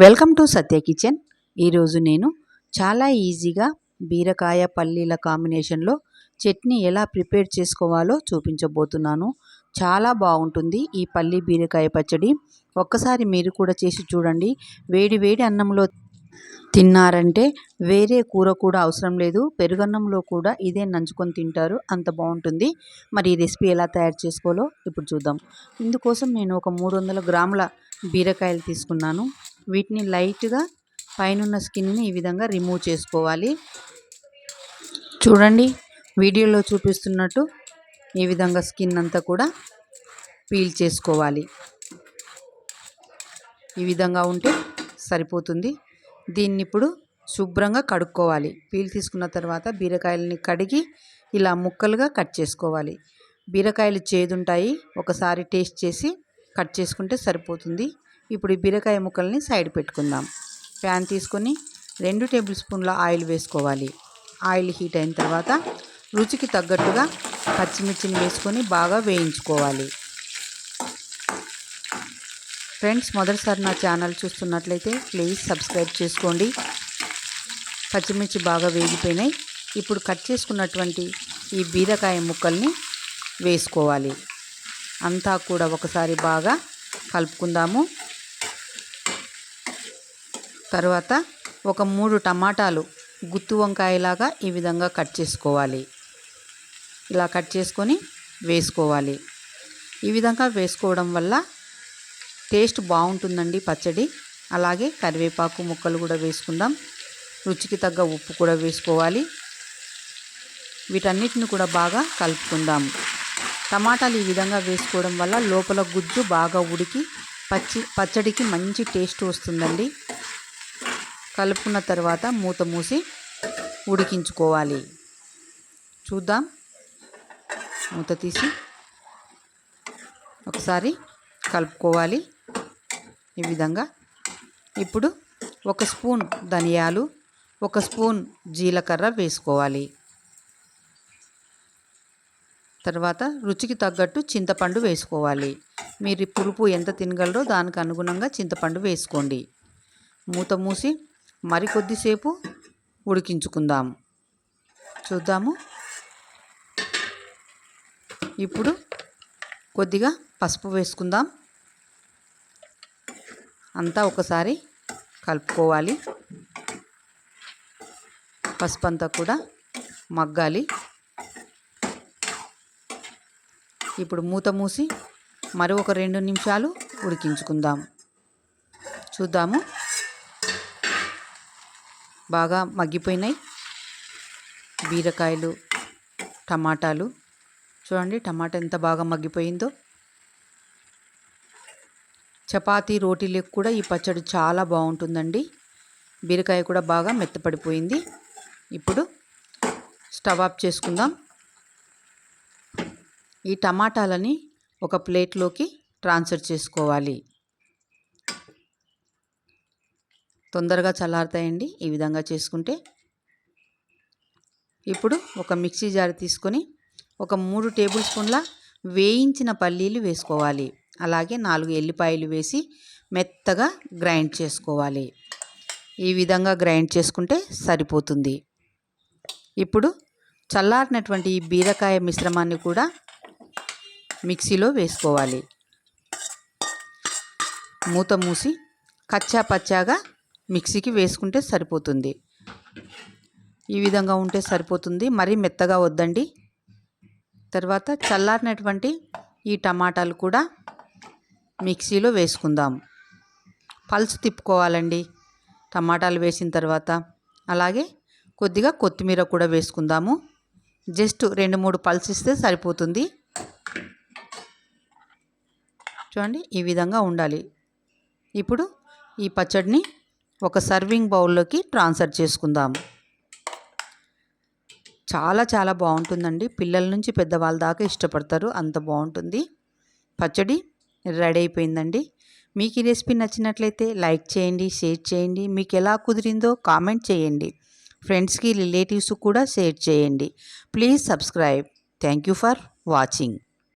Welcome to Satya kitchen. ఈరోజు నేను చాలా ఈజీగా బీరకాయ పల్లీల కాంబినేషన్లో చట్నీ ఎలా ప్రిపేర్ చేసుకోవాలో చూపించబోతున్నాను. చాలా బాగుంటుంది ఈ పల్లి బీరకాయ పచ్చడి. ఒక్కసారి మీరు కూడా చేసి చూడండి. వేడి వేడి అన్నంలో తిన్నారంటే వేరే కూర కూడా అవసరం లేదు. పెరుగన్నంలో కూడా ఇదే నంచుకొని తింటారు. అంత బాగుంటుంది. మరి ఈ రెసిపీ ఎలా తయారు చేసుకోవాలో ఇప్పుడు చూద్దాం. ఇందుకోసం నేను ఒక మూడు వందల గ్రాముల బీరకాయలు తీసుకున్నాను. వీటిని లైట్గా పైన స్కిన్ని ఈ విధంగా రిమూవ్ చేసుకోవాలి. చూడండి వీడియోలో చూపిస్తున్నట్టు ఈ విధంగా స్కిన్ అంతా కూడా పీల్ చేసుకోవాలి. ఈ విధంగా ఉంటే సరిపోతుంది. దీన్ని ఇప్పుడు శుభ్రంగా కడుక్కోవాలి. పీల్ తీసుకున్న తర్వాత బీరకాయలని కడిగి ఇలా ముక్కలుగా కట్ చేసుకోవాలి. బీరకాయలు చేదుంటాయి. ఒకసారి టేస్ట్ చేసి కట్ చేసుకుంటే సరిపోతుంది. ఇప్పుడు ఈ బీరకాయ ముక్కల్ని సైడ్ పెట్టుకుందాం. ప్యాన్ తీసుకొని రెండు టేబుల్ స్పూన్ల ఆయిల్ వేసుకోవాలి. ఆయిల్ హీట్ అయిన తర్వాత రుచికి తగ్గట్టుగా పచ్చిమిర్చిని వేసుకొని బాగా వేయించుకోవాలి. ఫ్రెండ్స్ మొదటిసారి నా ఛానల్ చూస్తున్నట్లయితే ప్లీజ్ సబ్స్క్రైబ్ చేసుకోండి. పచ్చిమిర్చి బాగా వేగిపోయినాయి. ఇప్పుడు కట్ చేసుకున్నటువంటి ఈ బీరకాయ ముక్కల్ని వేసుకోవాలి. అంతా కూడా ఒకసారి బాగా కలుపుకుందాము. తర్వాత ఒక మూడు టమాటాలు గుత్తు వంకాయలాగా ఈ విధంగా కట్ చేసుకోవాలి. ఇలా కట్ చేసుకొని వేసుకోవాలి. ఈ విధంగా వేసుకోవడం వల్ల టేస్ట్ బాగుంటుందండి పచ్చడి. అలాగే కరివేపాకు ముక్కలు కూడా వేసుకుందాం. రుచికి తగ్గ ఉప్పు కూడా వేసుకోవాలి. వీటన్నిటిని కూడా బాగా కలుపుకుందాం. టమాటాలు ఈ విధంగా వేసుకోవడం వల్ల లోపల గుజ్జు బాగా ఉడికి పచ్చి పచ్చడికి మంచి టేస్ట్ వస్తుందండి. కలుపుకున్న తర్వాత మూత మూసి ఉడికించుకోవాలి. చూద్దాం. మూత తీసి ఒకసారి కలుపుకోవాలి. ఈ విధంగా. ఇప్పుడు ఒక స్పూన్ ధనియాలు ఒక స్పూన్ జీలకర్ర వేసుకోవాలి. తర్వాత రుచికి తగ్గట్టు చింతపండు వేసుకోవాలి. మీరు పులుపు ఎంత తినగలరో దానికి అనుగుణంగా చింతపండు వేసుకోండి. మూత మూసి మరికొద్దిసేపు ఉడికించుకుందాం. చూద్దాము. ఇప్పుడు కొద్దిగా పసుపు వేసుకుందాం. అంతా ఒకసారి కలుపుకోవాలి. పసుపు అంతా కూడా మగ్గాలి. ఇప్పుడు మూత మూసి మరి ఒక రెండు నిమిషాలు ఉడికించుకుందాం. చూద్దాము. బాగా మగ్గిపోయినాయి. బీరకాయలు టమాటాలు. చూడండి టమాటా ఎంత బాగా మగ్గిపోయిందో. చపాతీ రోటీలకు కూడా ఈ పచ్చడి చాలా బాగుంటుందండి. బీరకాయ కూడా బాగా మెత్తపడిపోయింది. ఇప్పుడు స్టవ్ ఆఫ్ చేసుకుందాం. ఈ టమాటాలని ఒక ప్లేట్లోకి ట్రాన్స్ఫర్ చేసుకోవాలి. తొందరగా చల్లారుతాయండి. ఈ విధంగా చేసుకుంటే ఇప్పుడు ఒక మిక్సీ జార్ తీసుకొని ఒక మూడు టేబుల్ స్పూన్ల వేయించిన పల్లీలు వేసుకోవాలి. అలాగే నాలుగు ఎల్లిపాయలు వేసి మెత్తగా గ్రైండ్ చేసుకోవాలి. ఈ విధంగా గ్రైండ్ చేసుకుంటే సరిపోతుంది. ఇప్పుడు చల్లారినటువంటి ఈ బీరకాయ మిశ్రమాన్ని కూడా మిక్సీలో వేసుకోవాలి. మూత మూసి కచ్చా పచ్చాగా మిక్సీకి వేసుకుంటే సరిపోతుంది. ఈ విధంగా ఉంటే సరిపోతుంది. మరీ మెత్తగా వద్దండి. తర్వాత చల్లారినటువంటి ఈ టమాటాలు కూడా మిక్సీలో వేసుకుందాం. పల్స్ తిప్పుకోవాలండి. టమాటాలు వేసిన తర్వాత అలాగే కొద్దిగా కొత్తిమీర కూడా వేసుకుందాము. జస్ట్ రెండు మూడు పల్స్ ఇస్తే సరిపోతుంది. చూడండి ఈ విధంగా ఉండాలి. ఇప్పుడు ఈ పచ్చడిని ఒక సర్వింగ్ బౌల్లోకి ట్రాన్స్ఫర్ చేసుకుందాం చాలా చాలా బాగుంటుందండి. పిల్లల నుంచి పెద్దవాళ్ళ దాకా ఇష్టపడతారు. అంత బాగుంటుంది. పచ్చడి రెడీ అయిపోయిందండి. మీకు ఈ రెసిపీ నచ్చినట్లయితే లైక్ చేయండి షేర్ చేయండి. మీకు ఎలా కుదిరిందో కామెంట్ చేయండి. ఫ్రెండ్స్కి రిలేటివ్స్ కూడా షేర్ చేయండి. Please subscribe. Thank you for watching.